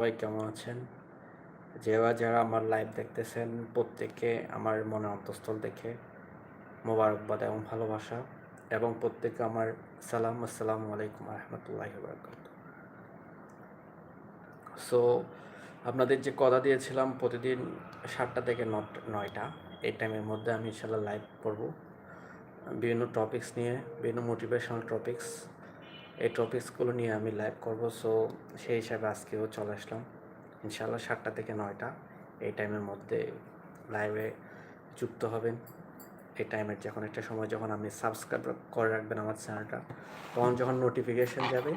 সবাই কেমন আছেন? যেবা যারা আমার লাইভ দেখতেছেন প্রত্যেককে আমার মনে অন্তঃস্থল দেখে মোবারকবাদ এবং ভালোবাসা এবং প্রত্যেককে আমার সালাম, আসসালামু আলাইকুম রহমতুল্লাহ বরকাত সো আপনাদের যে কথা দিয়েছিলাম প্রতিদিন সাতটা থেকে নয়টা, এই টাইমের মধ্যে আমি ইনশাল্লাহ লাইভ করব। বিভিন্ন টপিকস নিয়ে, বিভিন্ন মোটিভেশনাল টপিকস এই টপিকসগুলো নিয়ে আমি লাইভ করব সো সেই হিসাবে আজকেও চলে আসলাম। ইনশাল্লাহ সাতটা থেকে নয়টা, এই টাইমের মধ্যে লাইভে যুক্ত হবেন। এই টাইমের যখন একটা সময় যখন আপনি সাবস্ক্রাইব করে রাখবেন আমার চ্যানেলটা তখন যখন নোটিফিকেশন যাবে,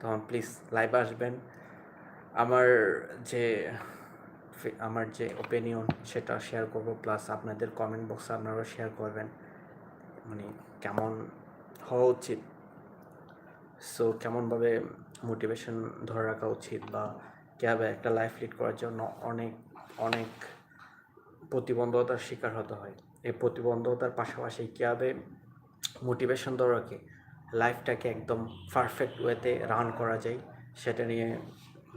তখন প্লিজ লাইভ আসবেন। আমার যে আমার যে ওপিনিয়ন সেটা শেয়ার করব প্লাস আপনাদের কমেন্ট বক্সে আপনারা শেয়ার করবেন। মানে কেমন হওয়া উচিত? সো কেমনভাবে মোটিভেশন ধরে রাখা উচিত বা কীভাবে একটা লাইফ লিড করার জন্য অনেক অনেক প্রতিবন্ধকতার শিকার হতে হয়? এই প্রতিবন্ধকতার পাশাপাশি কীভাবে মোটিভেশন ধরে রাখে? লাইফটাকে একদম পারফেক্ট ওয়েতে রান করা যায়, সেটা নিয়ে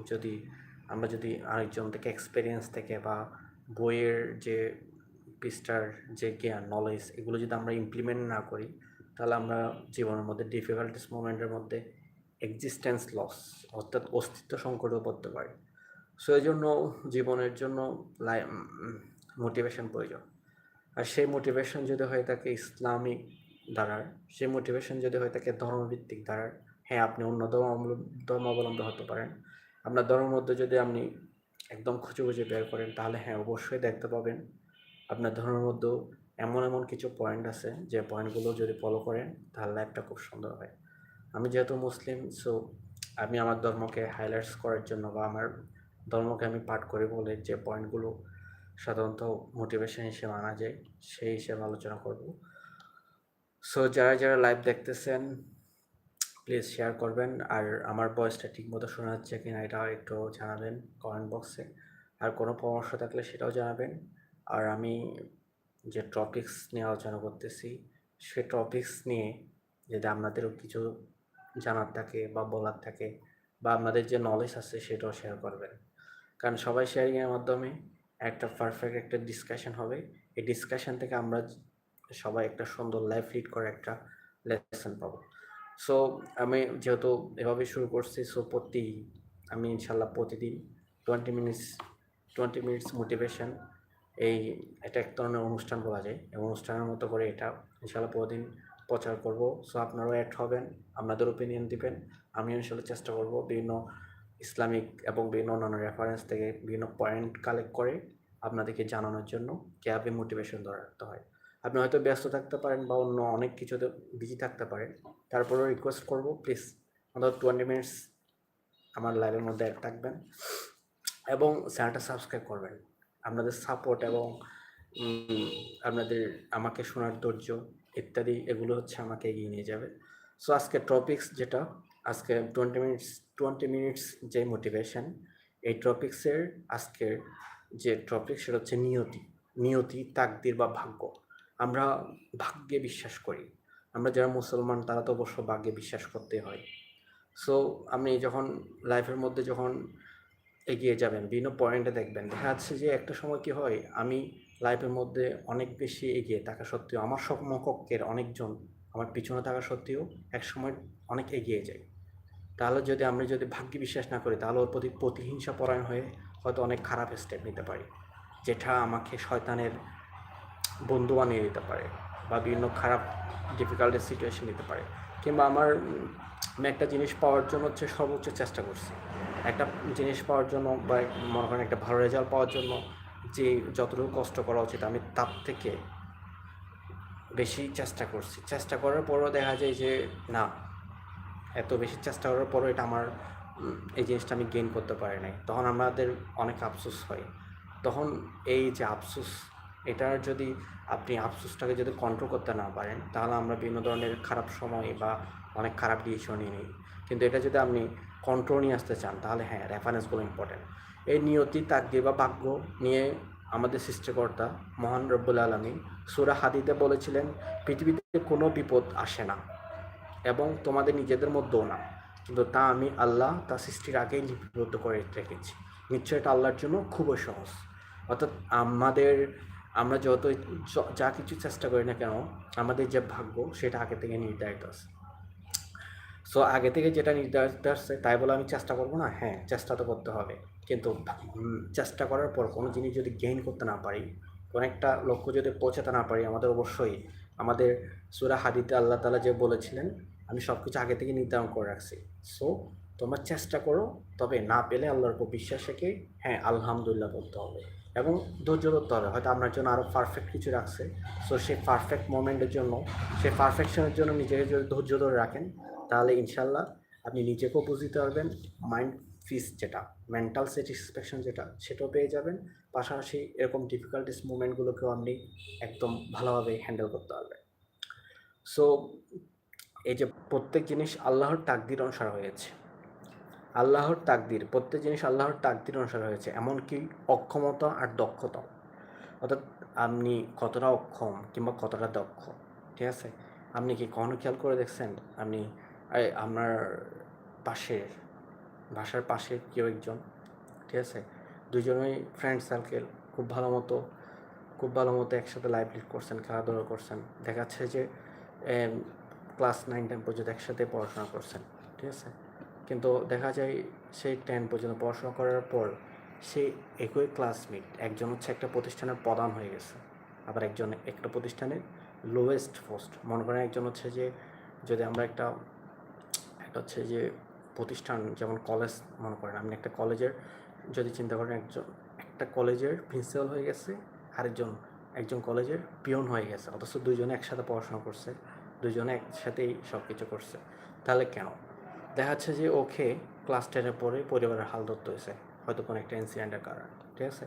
যদি আমরা যদি আরেকজন থেকে এক্সপিরিয়েন্স থেকে বা বইয়ের যে পৃষ্ঠার যে জ্ঞান নলেজ এগুলো যদি আমরা ইমপ্লিমেন্ট না করি তাহলে আমরা জীবনের মধ্যে ডিফিকাল্টিস মোমেন্টের মধ্যে এক্সিস্টেন্স লস অর্থাৎ অস্তিত্ব সংকটও পড়তে পারি। সো এই জন্য জীবনের জন্য মোটিভেশন প্রয়োজন। আর সেই মোটিভেশন যদি হয়ে থাকে ইসলামিক দ্বারার, সেই মোটিভেশন যদি হয়ে থাকে ধর্মভিত্তিক দ্বারার হ্যাঁ আপনি অন্য ধর্ম অবলম্ব- ধর্ম অবলম্বন হতে পারেন। আপনার ধর্মের মধ্যে যদি আপনি একদম খুঁজে খুঁজে বের করেন তাহলে হ্যাঁ অবশ্যই দেখতে পাবেন। আপনার ধর্মের মধ্যেও এমন এমন কিছু পয়েন্ট আছে যে পয়েন্টগুলো যদি ফলো করেন, তাহলে লাইফটা খুব সুন্দর হয়। আমি যেহেতু মুসলিম সো আমি আমার ধর্মকে হাইলাইটস করার জন্য বা আমার ধর্মকে আমি পাঠ করি বলে যে পয়েন্টগুলো সাধারণত মোটিভেশন হিসেবে আনা যায়, সেই হিসেবে আলোচনা করব। সো যারা যারা লাইভ দেখতেছেন প্লিজ শেয়ার করবেন। আর আমার ভয়েসটা ঠিকমতো শোনা যাচ্ছে কিনা এটা একটু জানাবেন কমেন্ট বক্সে আর কোনো পরামর্শ থাকলে সেটাও জানাবেন। আর আমি যে টপিকস নিয়ে আলোচনা করতেছি, সে টপিকস নিয়ে যদি আপনাদেরও কিছু জানার থাকে বা বলার থাকে বা আপনাদের যে নলেজ আছে সেটাও শেয়ার করবেন। কারণ সবাই শেয়ারিংয়ের মাধ্যমে একটা পারফেক্ট একটা ডিসকাশন হবে। এই ডিসকাশন থেকে আমরা সবাই একটা সুন্দর লাইফ লিড করে একটা লেসন পাবো। সো আমি যেহেতু এভাবে শুরু করছি সো প্রতি, আমি ইনশাল্লাহ প্রতিদিন twenty minutes twenty minutes motivation এই এটা এক ধরনের অনুষ্ঠান বলা যায়। এবং অনুষ্ঠানের মতো করে এটা ইনশাল্লাহ প্রতিদিন প্রচার করব। সো আপনারাও অ্যাড হবেন, আপনাদের ওপিনিয়ন দিবেন। আমি ইনশাল্লাহ চেষ্টা করব বিভিন্ন ইসলামিক এবং বিভিন্ন অন্যান্য রেফারেন্স থেকে বিভিন্ন পয়েন্ট কালেক্ট করে আপনাদেরকে জানানোর জন্য কীভাবে মোটিভেশন ধরে রাখতে হয়। আপনি হয়তো ব্যস্ত থাকতে পারেন বা অন্য অনেক কিছুতে বিজি থাকতে পারেন। তারপরেও রিকোয়েস্ট করব প্লিজ অন্তত টোয়েন্টি মিনিটস আমার লাইভের মধ্যে অ্যাড থাকবেন। এবং চ্যানেলটা সাবস্ক্রাইব করবেন। আপনাদের সাপোর্ট এবং আপনাদের আমাকে শোনার ধৈর্য ইত্যাদি এগুলো হচ্ছে আমাকে এগিয়ে নিয়ে যাবে। সো আজকে টপিকস যেটা, আজকে টোয়েন্টি মিনিটস টোয়েন্টি মিনিটস যে মোটিভেশন এই টপিক্সের আজকের যে টপিক সেটা হচ্ছে নিয়তি। নিয়তি, তাকদির বা ভাগ্য। আমরা ভাগ্যে বিশ্বাস করি। আমরা যারা মুসলমান, তারা তো অবশ্য ভাগ্যে বিশ্বাস করতে হয়। সো আমি যখন লাইফের মধ্যে যখন এগিয়ে যাবেন, বিভিন্ন পয়েন্টে দেখবেন। দেখা যাচ্ছে যে একটা সময় কি হয়, আমি লাইফের মধ্যে অনেক বেশি এগিয়ে থাকা সত্ত্বেও, আমার সমকক্ষের অনেকজন আমার পিছনে থাকা সত্ত্বেও এক সময় অনেক এগিয়ে যায়। তাহলে যদি আমরা যদি ভাগ্যে বিশ্বাস না করি, তাহলে ওর প্রতি প্রতিহিংসা পরায়ণ হয়ে হয়তো অনেক খারাপ স্টেপ নিতে পারি, যেটা আমাকে শয়তানের বন্ধু বানিয়ে দিতে পারে বা বিভিন্ন খারাপ ডিফিকাল্টের সিচুয়েশন নিতে পারে। কিংবা আমার আমি একটা জিনিস পাওয়ার জন্য হচ্ছে সর্বোচ্চ চেষ্টা করছি। একটা জিনিস পাওয়ার জন্য বা মনে করেন একটা ভালো রেজাল্ট পাওয়ার জন্য যে যতটুকু কষ্ট করা উচিত, আমি তার থেকে বেশি চেষ্টা করছি। চেষ্টা করার পরও দেখা যায় যে, না, এত বেশি চেষ্টা করার পরও এটা আমার এই জিনিসটা আমি গেইন করতে পারি নাই। তখন আমাদের অনেক আফসোস হয়। তখন এই যে আফসোস, এটার যদি আপনি আফসোসটাকে যদি কন্ট্রোল করতে না পারেন, তাহলে আমরা বিভিন্ন ধরনের খারাপ সময় বা অনেক খারাপ ডিসিশন নিয়ে নিই। কিন্তু এটা যদি আপনি কন্ট্রোল নিয়ে আসতে চান, তাহলে হ্যাঁ রেফারেন্সগুলো ইম্পর্টেন্ট এই নিয়তি, তাকদির বা ভাগ্য নিয়ে আমাদের সৃষ্টিকর্তা মহান রব্বুল আলমী সুরা হাদিতে বলেছিলেন, পৃথিবীতে কোনো বিপদ আসে না এবং তোমাদের নিজেদের মধ্যেও না। কিন্তু তা আমি আল্লাহ তা সৃষ্টির আগেই লিপিবদ্ধ করে রেখেছি। নিশ্চয় এটা আল্লাহর জন্য খুবই সহজ। অর্থাৎ আমাদের, আমরা যত যা কিছু চেষ্টা করি না কেন, আমাদের যে ভাগ্য সেটা আগে থেকে নির্ধারিত আছে। সো আগে থেকে যেটা নির্ধারিত আসছে, তাই বলে আমি চেষ্টা করব না? হ্যাঁ চেষ্টা তো করতে হবে। কিন্তু চেষ্টা করার পর কোনো জিনিস যদি গেইন করতে না পারি, কোনো একটা লক্ষ্য যদি পৌঁছাতে না পারি, আমাদের অবশ্যই আমাদের সুরা হাদিতে আল্লাহ তালা যে বলেছিলেন, আমি সব কিছু আগে থেকে নির্ধারণ করে রাখছি। সো তোমরা চেষ্টা করো, তবে না পেলে আল্লাহর উপর বিশ্বাস রেখে হ্যাঁ আলহামদুলিল্লাহ বলতে হবে। এবং ধৈর্য ধরতে হবে হয়তো আপনার জন্য আরও পারফেক্ট কিছু রাখছে। সো সেই পারফেক্ট মোমেন্টের জন্য, সেই পারফেকশনের জন্য নিজেকে যদি ধৈর্য ধরে রাখেন, তাহলে ইনশাল্লাহ আপনি নিজেকেও বুঝতে পারবেন মাইন্ড পিস যেটা মেন্টাল স্যাটিসফ্যাকশন যেটা, সেটাও পেয়ে যাবেন। পাশাপাশি এরকম ডিফিকাল্টিস মুভমেন্টগুলোকেও আপনি একদম ভালোভাবে হ্যান্ডেল করতে পারবেন। সো এই যে প্রত্যেক জিনিস আল্লাহর তাকদির অনুসার হয়েছে। আল্লাহর তাকদির, প্রত্যেক জিনিস আল্লাহর তাকদির অনুসারে হয়েছে, এমনকি অক্ষমতা আর দক্ষতা। অর্থাৎ আপনি কতটা অক্ষম কিংবা কতটা দক্ষ, ঠিক আছে? আপনি কি কখনো খেয়াল করে দেখছেন? আপনি আপনার পাশের বাসার পাশে কেউ একজন, ঠিক আছে? দুজনেই ফ্রেন্ড সার্কেল খুব ভালো মতো, খুব ভালো মতো একসাথে লাইফ লিড করছেন, খেলাধুলা করছেন। দেখা যাচ্ছে যে ক্লাস নাইন টেন পর্যন্ত একসাথে পড়াশোনা করছেন, ঠিক আছে? কিন্তু দেখা যায় সেই টেন পর্যন্ত পড়াশোনা করার পর সেই একই ক্লাসমেট একজন হচ্ছে একটা প্রতিষ্ঠানের প্রধান হয়ে গেছে। আবার একজন একটা প্রতিষ্ঠানের লোয়েস্ট পোস্ট মনে করেন একজন হচ্ছে যে, যদি আমরা একটা একটা হচ্ছে যে প্রতিষ্ঠান, যেমন কলেজ মনে করেন, আপনি একটা কলেজের যদি চিন্তা করেন একজন, একটা কলেজের প্রিন্সিপাল হয়ে গেছে, আরেকজন, একজন কলেজের পিয়ন হয়ে গেছে, অথচ দুজনে একসাথে পড়াশোনা করছে দুজনে একসাথেই সব কিছু করছে। তাহলে কেন? দেখা যাচ্ছে যে ওকে ক্লাস টেনের পরে পরিবারের হাল ধরতে হয়েছে, হয়তো কোনো একটা ইনসিডেন্টের কারণে, ঠিক আছে?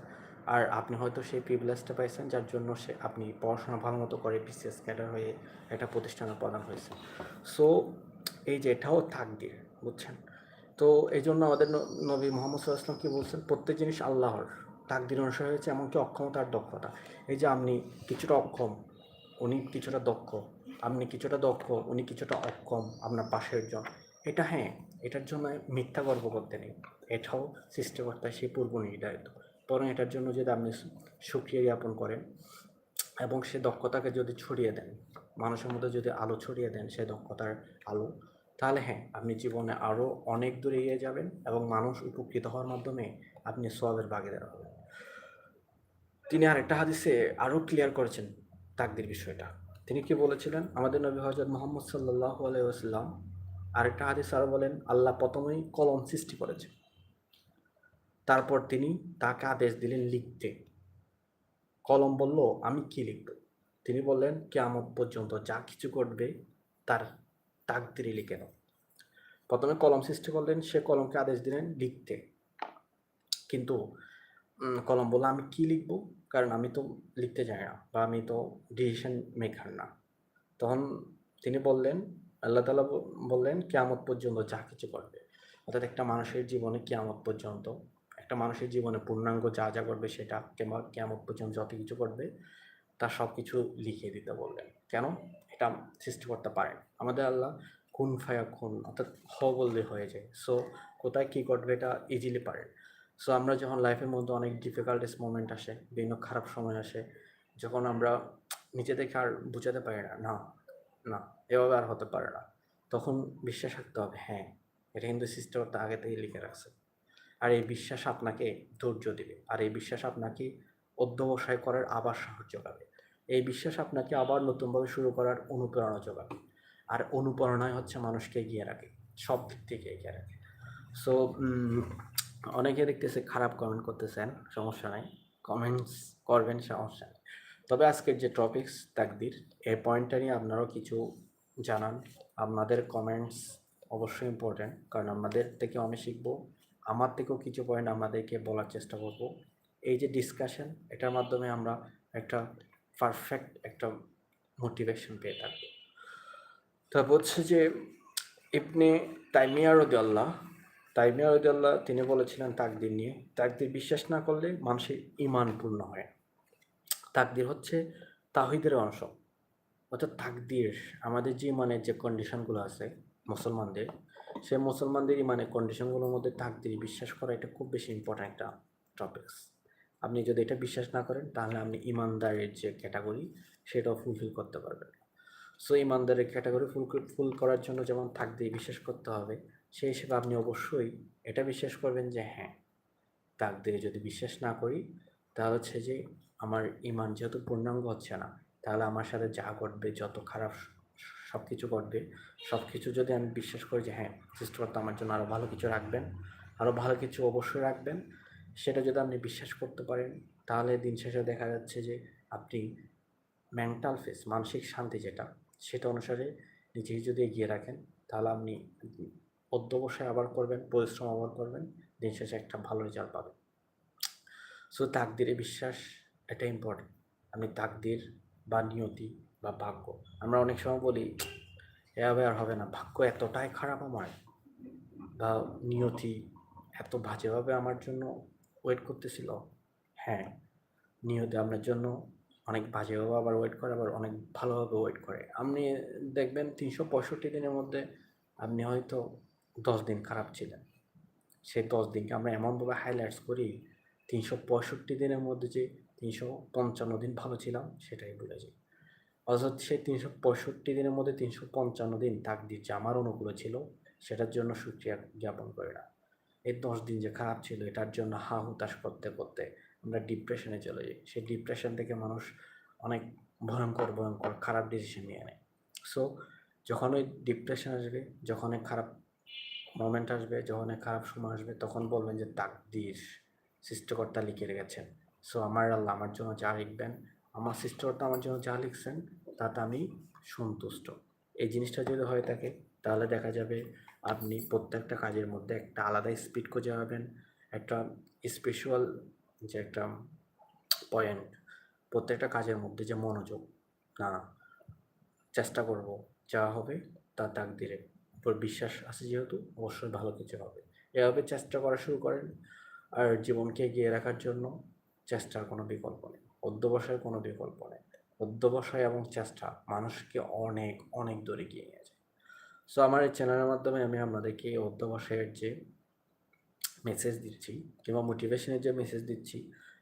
আর আপনি হয়তো সেই প্রিভিলেজটা পাইছেন যার জন্য সে, আপনি পড়াশোনা ভালো মতো করে বিসিএস ক্যাডার হয়ে একটা প্রতিষ্ঠানের প্রধান হয়েছে। সো এই যে এটাও থাকবে, বুঝছেন? তো এই জন্য আমাদের নবী মোহাম্মদ সাল্লাহ আসলাম কি বলছেন? প্রত্যেক জিনিস আল্লাহর, তাকদির অনুসারে হয়েছে, এমনকি অক্ষমতা আর দক্ষতা। এই যে আপনি কিছুটা অক্ষম, উনি কিছুটা দক্ষ, আপনি কিছুটা দক্ষ, উনি কিছুটা অক্ষম, আপনার পাশের জন এটা হ্যাঁ এটার জন্য মিথ্যা গর্ব করতে নেই। এটাও সৃষ্টিকর্তায় সেই পূর্ব নির্ধারিত। বরং এটার জন্য যদি আপনি সুক্রিয়া জ্ঞাপন করেন এবং সে দক্ষতাকে যদি ছড়িয়ে দেন, মানুষের মধ্যে যদি আলো ছড়িয়ে দেন সে দক্ষতার আলো, তাহলে হ্যাঁ আপনি জীবনে আরও অনেক দূরে এগিয়ে যাবেন এবং মানুষ উপকৃত হওয়ার মাধ্যমে আপনি সবের ভাগিদার হবেন তিনি আরেকটা হাদিসে আরও ক্লিয়ার করেছেন তাকদির বিষয়টা। তিনি কি বলেছিলেন? আমাদের নবী হজরত মোহাম্মদ সাল্লাহ আলাইসাল্লাম আরেকটা হাদিস আরও বলেন, আল্লাহ প্রথমেই কলম সৃষ্টি করেছে। তারপর তিনি তাকে আদেশ দিলেন লিখতে। কলম বলল, আমি কি লিখব? তিনি বললেন, কেয়ামত পর্যন্ত যা কিছু ঘটবে, তার তাকদিরে লিখে দাও প্রথমে কলম সৃষ্টি করলেন, সে কলমকে আদেশ দিলেন লিখতে। কিন্তু কলম বলল, আমি কি লিখব? কারণ আমি তো লিখতে জানি না বা আমি তো ডিসিশন মেকার না। তখন তিনি বললেন আল্লাহ তালা বললেন, কেয়ামত পর্যন্ত যা কিছু করবে অর্থাৎ একটা মানুষের জীবনে কেয়ামত পর্যন্ত, একটা মানুষের জীবনে পূর্ণাঙ্গ যা যা করবে সেটা কিংবা কেয়ামত পর্যন্ত যত কিছু করবে তার সব কিছু লিখিয়ে দিতে বললেন। কেন? এটা সৃষ্টি করতে পারেন। আমাদের আল্লাহ খুন ফায়া খুন অর্থাৎ হ বললে হয়ে যায়। সো, কোথায় কী ঘটবে এটা ইজিলি পারেন। সো, আমরা যখন লাইফের মধ্যে অনেক ডিফিকাল্টেস মোমেন্ট আসে, বিভিন্ন খারাপ সময় আসে, যখন আমরা নিজেদেরকে আর বুঝাতে পারি না না না, এভাবে আর হতে পারে না। তখন বিশ্বাস রাখতে হবে হ্যাঁ এটা কিন্তু সিস্টেমটা আগে থেকে লিখে রাখছে। আর এই বিশ্বাস আপনাকে ধৈর্য দেবে, আর এই বিশ্বাস আপনাকে অধ্যবসায় করার আবার সাহস যোগাবে। এই বিশ্বাস আপনাকে আবার নতুনভাবে শুরু করার অনুপ্রেরণা যোগাবে। আর অনুপ্রেরণায় হচ্ছে মানুষকে এগিয়ে রাখে, সব দিক থেকে এগিয়ে রাখে। সো অনেকে দেখতেছে খারাপ কমেন্ট করতেছেন, সমস্যা নাই। কমেন্টস করবেন, সমস্যা তবে আজকের যে টপিকস তাকদির এই পয়েন্টটা নিয়ে আপনারাও কিছু জানান। আপনাদের কমেন্টস অবশ্যই ইম্পর্ট্যান্ট কারণ আমাদের থেকে আমি শিখব, আমার থেকেও কিছু পয়েন্ট আমাদেরকে বলার চেষ্টা করব। এই যে ডিসকাশন এটার মাধ্যমে আমরা একটা পারফেক্ট একটা মোটিভেশন পেয়ে থাকব। তারপর হচ্ছে যে, ইবনে তাইমিয়া রদিয়াল্লাহ তাইমিয়া রদিয়াল্লাহ তিনি বলেছিলেন তাকদির নিয়ে, তাকদির বিশ্বাস না করলে মানুষের ইমান পূর্ণ হয়। তাকদির হচ্ছে তাহিদের অংশ। অর্থাৎ তাকদির আমাদের যে ইমানের যে কন্ডিশনগুলো আছে মুসলমানদের সে মুসলমানদের মানে কন্ডিশনগুলোর মধ্যে তাকদির বিশ্বাস করা এটা খুব বেশি ইম্পর্ট্যান্ট একটা টপিকস আপনি যদি এটা বিশ্বাস না করেন, তাহলে আপনি ইমানদারের যে ক্যাটাগরি সেটাও ফুলফিল করতে পারবেন। সো ইমানদারের ক্যাটাগরি ফুল ফুল করার জন্য যেমন তাকদির বিশ্বাস করতে হবে, সেই হিসেবে আপনি অবশ্যই এটা বিশ্বাস করবেন যে হ্যাঁ তাকদিরে যদি বিশ্বাস না করি, তাহলে হচ্ছে যে আমার ইমান যেহেতু পূর্ণাঙ্গ হচ্ছে না, তাহলে আমার সাথে যা ঘটবে, যত খারাপ সব কিছু ঘটবে সব কিছু যদি আমি বিশ্বাস করি যে হ্যাঁ সৃষ্টিকর্তা আমার জন্য আরও ভালো কিছু রাখবেন আরও ভালো কিছু অবশ্যই রাখবেন, সেটা যদি আপনি বিশ্বাস করতে পারেন, তাহলে দিন শেষে দেখা যাচ্ছে যে আপনি মেন্টাল ফেস মানসিক শান্তি যেটা, সেটা অনুসারে নিজেকে যদি এগিয়ে রাখেন, তাহলে আপনি অধ্যবসায় আবার করবেন, পরিশ্রম আবার করবেন, দিন শেষে একটা ভালো রেজাল্ট পাবেন। সো তাকদিরে বিশ্বাস এটা ইম্পর্টেন্ট আমি তাকদির বা নিয়তি বা ভাগ্য। আমরা অনেক সময় বলি, এভাবে আর হবে না। ভাগ্য এতটাই খারাপ আমার বা নিয়তি এত বাজেভাবে আমার জন্য ওয়েট করতেছিল। হ্যাঁ নিয়তি আপনার জন্য অনেক বাজেভাবে আবার ওয়েট করে, আবার অনেক ভালোভাবে ওয়েট করে। আপনি দেখবেন তিনশো পঁয়ষট্টি দিনের মধ্যে আপনি হয়তো দশ দিন খারাপ ছিলেন। সেই দশ দিনকে আমরা এমনভাবে হাইলাইটস করি, তিনশো পঁয়ষট্টি দিনের মধ্যে যে তিনশো পঞ্চান্ন দিন ভালো ছিলাম, সেটাই ভুলে যাই। অর্থাৎ সেই তিনশো পঁয়ষট্টি দিনের মধ্যে তিনশো পঞ্চান্ন দিন তাকদির যে আমার অনুকূলে ছিল, সেটার জন্য সুক্রিয়া জ্ঞাপন করে না। এই দশ দিন যে খারাপ ছিল, এটার জন্য হা হুতাশ করতে করতে আমরা ডিপ্রেশনে চলে যাই। সেই ডিপ্রেশন থেকে মানুষ অনেক ভয়ঙ্কর ভয়ঙ্কর খারাপ ডিসিশন নিয়ে নেয়। সো যখন ওই ডিপ্রেশন আসবে, যখন খারাপ মোমেন্ট আসবে, যখন খারাপ সময় আসবে, তখন বলবেন যে তাকদির সৃষ্টিকর্তা লিখে রেখেছেন। সো আমার আল্লাহ আমার জন্য যা লিখবেন, আমার সৃষ্টিকর্তা আমার জন্য যা লিখছেন, তাতে আমি সন্তুষ্ট। এই জিনিসটা যদি হয়ে থাকে, তাহলে দেখা যাবে আপনি প্রত্যেকটা কাজের মধ্যে একটা আলাদা স্পিড খুঁজে পাবেন, একটা স্পেশাল যে একটা পয়েন্ট প্রত্যেকটা কাজের মধ্যে যে মনোযোগ, না, চেষ্টা করব, যা হবে তা তাক দিলে। উপর বিশ্বাস আছে যেহেতু, অবশ্যই ভালো কিছু হবে। এভাবে চেষ্টা করা শুরু করেন, আর জীবনকে এগিয়ে রাখার জন্য চেষ্টার কোনো বিকল্প নেই, অধ্যবসায়ের কোনো বিকল্প নেই। অধ্যবসায় এবং চেষ্টা মানুষকে অনেক অনেক দূরে এগিয়ে নিয়ে যায়। সো আমার এই চ্যানেলের মাধ্যমে আমি আপনাদেরকে অধ্যবসায়ের যে মেসেজ দিচ্ছি কিংবা মোটিভেশনের যে মেসেজ দিচ্ছি,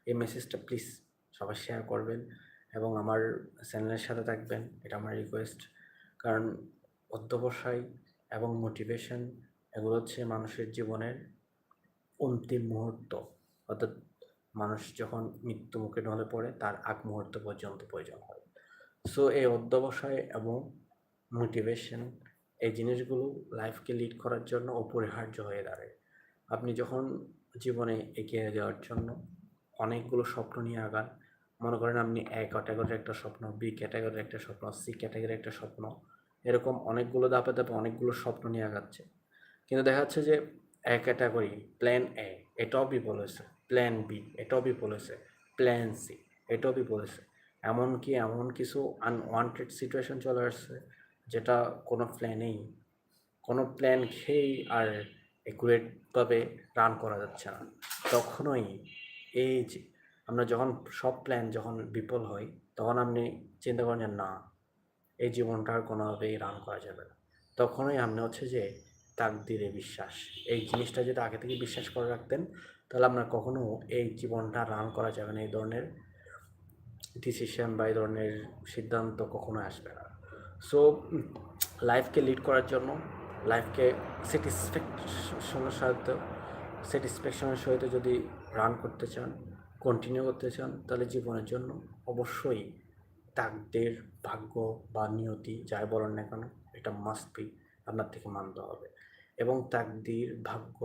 এই মেসেজটা প্লিজ সবাই শেয়ার করবেন এবং আমার চ্যানেলের সাথে থাকবেন, এটা আমার রিকোয়েস্ট কারণ অধ্যবসায় এবং মোটিভেশন এগুলো হচ্ছে মানুষের জীবনের অন্তিম মুহূর্ত, অর্থাৎ মানুষ যখন মৃত্যু মুখে ঢলে পড়ে, তার আগ মুহূর্ত পর্যন্ত প্রয়োজন হয়। সো এই অধ্যবসায় এবং মোটিভেশন এই জিনিসগুলো লাইফকে লিড করার জন্য অপরিহার্য হয়ে দাঁড়ায়। আপনি যখন জীবনে এগিয়ে যাওয়ার জন্য অনেকগুলো স্বপ্ন নিয়ে আগান, মনে করেন আপনি এ ক্যাটাগরির একটা স্বপ্ন বি ক্যাটাগরির একটা স্বপ্ন সি ক্যাটাগরির একটা স্বপ্ন, এরকম অনেকগুলো ধাপে ধাপে অনেকগুলো স্বপ্ন নিয়ে আগাচ্ছে। কিন্তু দেখা যাচ্ছে যে এ ক্যাটাগরি প্ল্যান এ এটাও বি বলেছে প্ল্যান বি এটাও বি বলেছে। প্ল্যান সি এটাও বি বলেছে। এমনকি এমন কিছু আনওয়ান্টেড সিচুয়েশন চলে আসছে, যেটা কোনো প্ল্যানেই কোনো প্ল্যান খেয়েই আর একুরেটভাবে রান করা যাচ্ছে না। তখনই এই যে, আমরা যখন সব প্ল্যান যখন বিফল হয়, তখন আপনি চিন্তা করেন যে না, এই জীবনটা আর কোনোভাবেই রান করা যাবে না। তখনই আপনি হচ্ছে যে তাকদিরে বিশ্বাস। এই জিনিসটা যদি আগে থেকে বিশ্বাস করে রাখতেন তাহলে আপনার কখনো এই জীবনটা রান করা যাবে না, এই ধরনের ডিসিশন বা এই ধরনের সিদ্ধান্ত কখনো আসবে না। সো লাইফকে লিড করার জন্য লাইফকে স্যাটিসফ্যাকশনের সাথে স্যাটিসফ্যাকশনের সহিত যদি রান করতে চান কন্টিনিউ করতে চান, তাহলে জীবনের জন্য অবশ্যই তাকদের ভাগ্য বা নিয়তি যাই বলেন না কেন, এটা মাস্ট বি আপনার থেকে মানতে হবে। এবং তাকদির ভাগ্য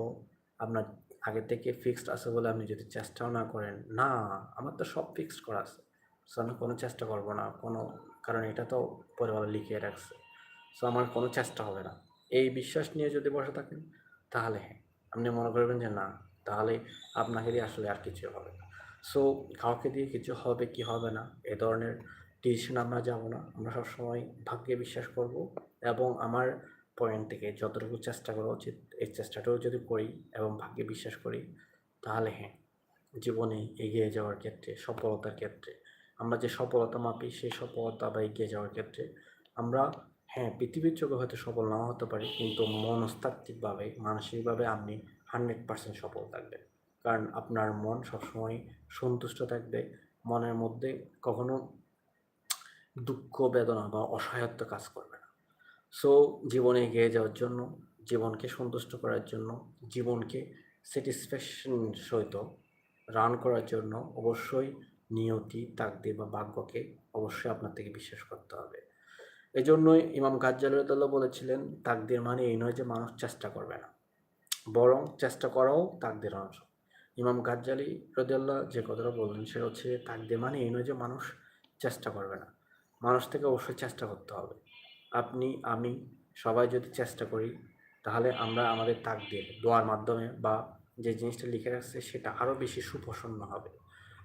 আপনার আগে থেকে ফিক্সড আছে বলে আপনি যদি চেষ্টাও না করেন, না, আমার তো সব ফিক্সড করা আছে। সো আমি কোনো চেষ্টা করব না, কোনো, কারণ এটা তো পরিবার লিখিয়ে রাখছে। সো আমার কোনো চেষ্টা হবে না। এই বিশ্বাস নিয়ে যদি বসে থাকেন, তাহলে হ্যাঁ। আপনি মনে করবেন যে না, তাহলে আপনাকে দিয়ে আসলে আর কিছু হবে না। সো কাউকে দিয়ে কিছু হবে কি হবে না, এ ধরনের ডিসিশন আমরা যাব না। আমরা সবসময় ভাগ্যে বিশ্বাস করব এবং আমার পয়েন্ট থেকে যতটুকু চেষ্টা করা উচিত এই চেষ্টাটাও যদি করি এবং ভাগ্যে বিশ্বাস করি, তাহলে হ্যাঁ জীবনে এগিয়ে যাওয়ার ক্ষেত্রে, সফলতার ক্ষেত্রে, আমরা যে সফলতা মাপি সেই সফলতা বা এগিয়ে যাওয়ার ক্ষেত্রে, আমরা হ্যাঁ পৃথিবীর চোখে হয়তো সফল নাও হতে পারি, কিন্তু মনস্তাত্ত্বিকভাবে, মানসিকভাবে আপনি হান্ড্রেড পার্সেন্ট সফল থাকবেন। কারণ আপনার মন সবসময় সন্তুষ্ট থাকবে, মনের মধ্যে কখনো দুঃখ, বেদনা বা অসহায়ত্ব কাজ করবে সো জীবনে এগিয়ে যাওয়ার জন্য, জীবনকে সন্তুষ্ট করার জন্য, জীবনকে স্যাটিসফ্যাকশন সহিত রান করার জন্য অবশ্যই নিয়তি, তাকদির বা ভাগ্যকে অবশ্যই আপনার থেকে বিশ্বাস করতে হবে। এই জন্যই ইমাম গাজ্জালুদ্দাল্লাহ বলেছিলেন, তাকদির মানে এই নয় যে মানুষ চেষ্টা করবে না। বরং চেষ্টা করাও তাকদের অংশ ইমাম গাজ্জালি রদিয়াল্লাহ যে কথাটা বললেন, সেটা হচ্ছে তাকদির মানে এই নয় যে মানুষ চেষ্টা করবে না। মানুষ থেকে অবশ্যই চেষ্টা করতে হবে। আপনি, আমি সবাই যদি চেষ্টা করি, তাহলে আমরা আমাদের তাকদের, দোয়ার মাধ্যমে বা যে জিনিসটা লিখে রাখছে সেটা আরও বেশি সুপ্রসন্ন হবে।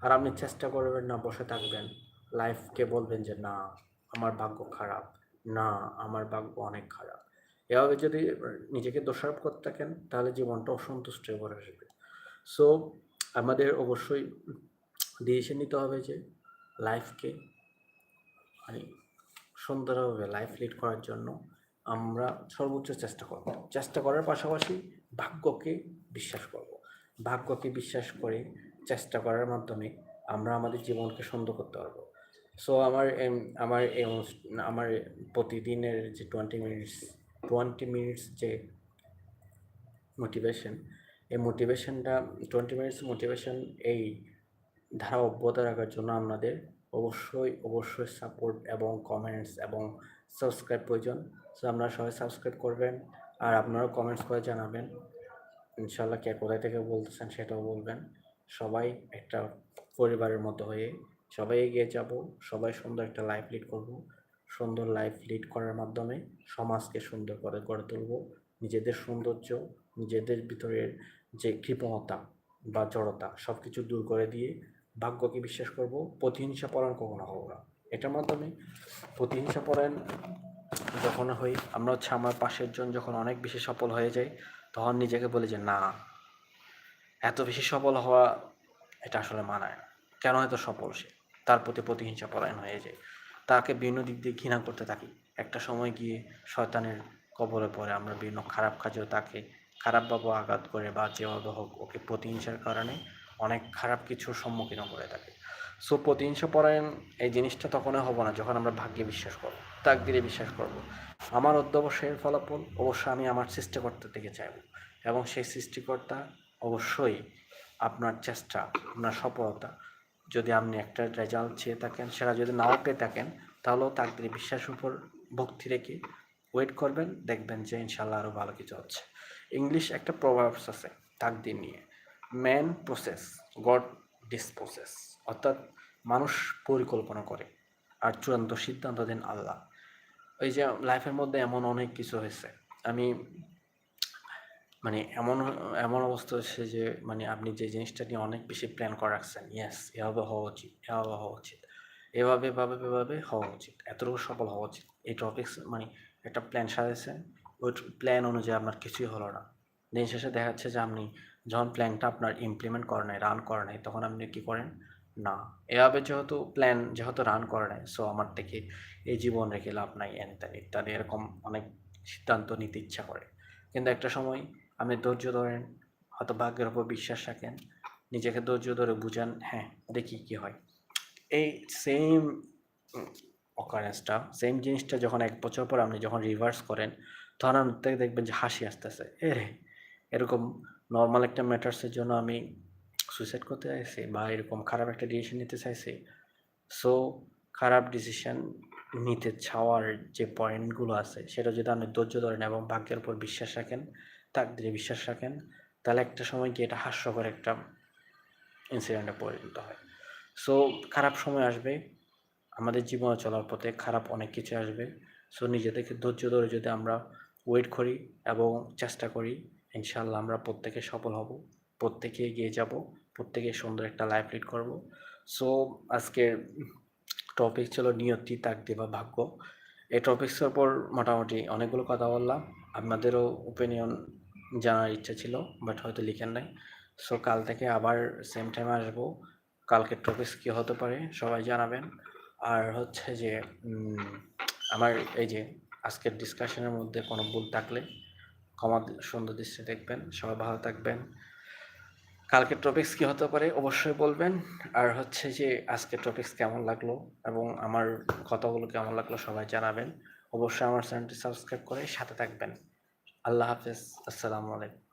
আর আপনি চেষ্টা করবেন না বসে থাকবেন। লাইফকে বলবেন যে, না, আমার ভাগ্য খারাপ। না, আমার ভাগ্য অনেক খারাপ। এভাবে যদি নিজেকে দোষারোপ করতে থাকেন, তাহলে জীবনটা অসন্তুষ্ট হয়ে পড়ে আসবে। সো আমাদের অবশ্যই ডিসিশন নিতে হবে যে লাইফকে মানে সুন্দরভাবে লাইফ লিড করার জন্য আমরা সর্বোচ্চ চেষ্টা করব। চেষ্টা করার পাশাপাশি ভাগ্যকে বিশ্বাস করব। ভাগ্যকে বিশ্বাস করে চেষ্টা করার মাধ্যমে আমরা আমাদের জীবনকে সুন্দর করতে পারব। সো আমার আমার এই আমার প্রতিদিনের যে টোয়েন্টি মিনিটস টোয়েন্টি মিনিটস যে মোটিভেশন এই মোটিভেশনটা টোয়েন্টি মিনিটস মোটিভেশন এই ধারা অব্যাহত রাখার জন্য আপনাদের অবশ্যই অবশ্যই সাপোর্ট এবং কমেন্টস এবং সাবস্ক্রাইব প্রয়োজন। সো আপনারা সবাই সাবস্ক্রাইব করবেন আর আপনারাও কমেন্টস করে জানাবেন। ইনশাল্লাহ কে কোথায় থেকে বলতেছেন সেটাও বলবেন। সবাই একটা পরিবারের মতো হয়ে সবাই এগিয়ে যাব, সবাই সুন্দর একটা লাইফ লিড করব, সুন্দর লাইফ লিড করার মাধ্যমে সমাজকে সুন্দর করে গড়ে তুলব, নিজেদের সৌন্দর্য, নিজেদের ভিতরের যে কৃপণতা বা জড়তা সব কিছু দূর করে দিয়ে ভাগ্যকে বিশ্বাস করব, প্রতিহিংসা পরায়ণ কখনো হব না। এটার মাধ্যমে প্রতিহিংসা পরায়ণ যখন হই, আমরা হচ্ছে আমার পাশের জন যখন অনেক বেশি সফল হয়ে যায় তখন নিজেকে বলি যে, না, এত বেশি সফল হওয়া এটা আসলে মানায় না। কেন এত সফল সে? তার প্রতি প্রতিহিংসা পরায়ণ হয়ে যায় তাকে বিভিন্ন দিক দিয়ে ঘৃণা করতে থাকি। একটা সময় গিয়ে শয়তানের কবলে পড়ে আমরা বিভিন্ন খারাপ কাজেও তাকে খারাপভাবে আঘাত করে বা যেভাবে হোক ওকে প্রতিহিংসার কারণে অনেক খারাপ কিছুর সম্মুখীন করে থাকে। সো প্রতিহিংসা পরায়ণ এই জিনিসটা তখনই হব না, যখন আমরা ভাগ্যে বিশ্বাস করব, তাকদিরে বিশ্বাস করব। আমার অধ্যবসায়ের ফলাফল অবশ্যই আমি আমার সৃষ্টিকর্তা থেকে চাইব এবং সেই সৃষ্টিকর্তা অবশ্যই আপনার চেষ্টা, আপনার সফলতা, যদি আপনি একটা রেজাল্ট চেয়ে থাকেন, সেটা যদি নাও পেয়ে থাকেন, তাহলেও তাকদিরে বিশ্বাসের উপর ভক্তি রেখে ওয়েট করবেন, দেখবেন যে ইনশাল্লাহ আরও ভালো কিছু হচ্ছে। ইংলিশ একটা প্রভাবস আছে, তাকদির নিয়ে। ম্যান প্রসেস গড ডিসপ্রসেস অর্থাৎ মানুষ পরিকল্পনা করে। আর চূড়ান্ত সিদ্ধান্ত দেন আল্লাহ। ওই যে লাইফের মধ্যে এমন অনেক কিছু হয়েছে। আমি মানে এমন এমন অবস্থা হচ্ছে যে মানে আপনি যে জিনিসটা নিয়ে অনেক বেশি প্ল্যান করে রাখছেন ইয়েস এভাবে হওয়া উচিত, এভাবে হওয়া উচিত, এভাবে এভাবে এভাবে হওয়া উচিত, এতটুকু সফল হওয়া উচিত। এই টপিক্স মানে একটা প্ল্যান সাজাইছেন, ওই প্ল্যান অনুযায়ী আপনার কিছুই হলো না। দিন শেষে দেখা যাচ্ছে যে আপনি যখন প্ল্যানটা আপনার ইমপ্লিমেন্ট করে নাই রান করে নাই, তখন আপনি কী করেন? না। এভাবে যেহেতু প্ল্যান যেহেতু রান করে নাই সো আমার থেকে এই জীবন রেখে লাভ নাই তেন ইত্যাদি এরকম অনেক সিদ্ধান্ত নিতে ইচ্ছা করে। কিন্তু একটা সময় আপনি ধৈর্য ধরেন হয়তো ভাগ্যের উপর বিশ্বাস রাখেন, নিজেকে ধৈর্য ধরে বুঝান হ্যাঁ দেখি কি হয়। এই সেম অকারেন্সটা সেম জিনিসটা যখন এক বছর পর আপনি যখন রিভার্স করেন, তখন আপনি দেখবেন যে হাসি আসতেছে। এ রে এরকম নর্মাল একটা ম্যাটার্সের জন্য আমি সুইসাইড করতে চাইছি বা এরকম খারাপ একটা ডিসিশন নিতে চাইছি। সো খারাপ ডিসিশন নিতে চাওয়ার যে পয়েন্টগুলো আছে, সেটা যদি আপনি ধৈর্য ধরেন এবং ভাগ্যের উপর বিশ্বাস রাখেন, তাকদিরে বিশ্বাস রাখেন, তাহলে একটা সময় গিয়ে এটা হাস্যকর একটা ইনসিডেন্টে পরিণত হয়। সো খারাপ সময় আসবে, আমাদের জীবনে চলার পথে খারাপ অনেক কিছু আসবে। সো নিজেদেরকে ধৈর্য ধরে যদি আমরা ওয়েট করি এবং চেষ্টা করি ইনশাল্লাহ আমরা প্রত্যেকে সফল হব। প্রত্যেকে এগিয়ে যাব, প্রত্যেকে সুন্দর একটা লাইফ লিড করব। সো আজকের টপিক ছিল নিয়তি তাকদি বা ভাগ্য। এই টপিক্সের উপর মোটামুটি অনেকগুলো কথা বললাম। আপনাদেরও ওপিনিয়ন জানার ইচ্ছা ছিল বাট হয়তো লিখেন নাই। সো কাল থেকে আবার সেম টাইমে আসব। কালকের টপিক্স কী হতে পারে, সবাই জানাবেন। আর হচ্ছে যে আমার এই যে আজকের ডিসকাশনের মধ্যে কোনো ভুল থাকলে ক্ষমা সুন্দর দৃষ্টি দেখবেন, সবাই ভালো থাকবেন। কালকের টপিক্স কী হতে পারে অবশ্যই বলবেন। আর হচ্ছে যে আজকের টপিক্স কেমন লাগল এবং আমার কথাগুলো কেমন লাগল সবাই জানাবেন। অবশ্যই আমার চ্যানেলটি সাবস্ক্রাইব করে সাথে থাকবেন। আল্লাহ হাফিজ, আসসালামু আলাইকুম।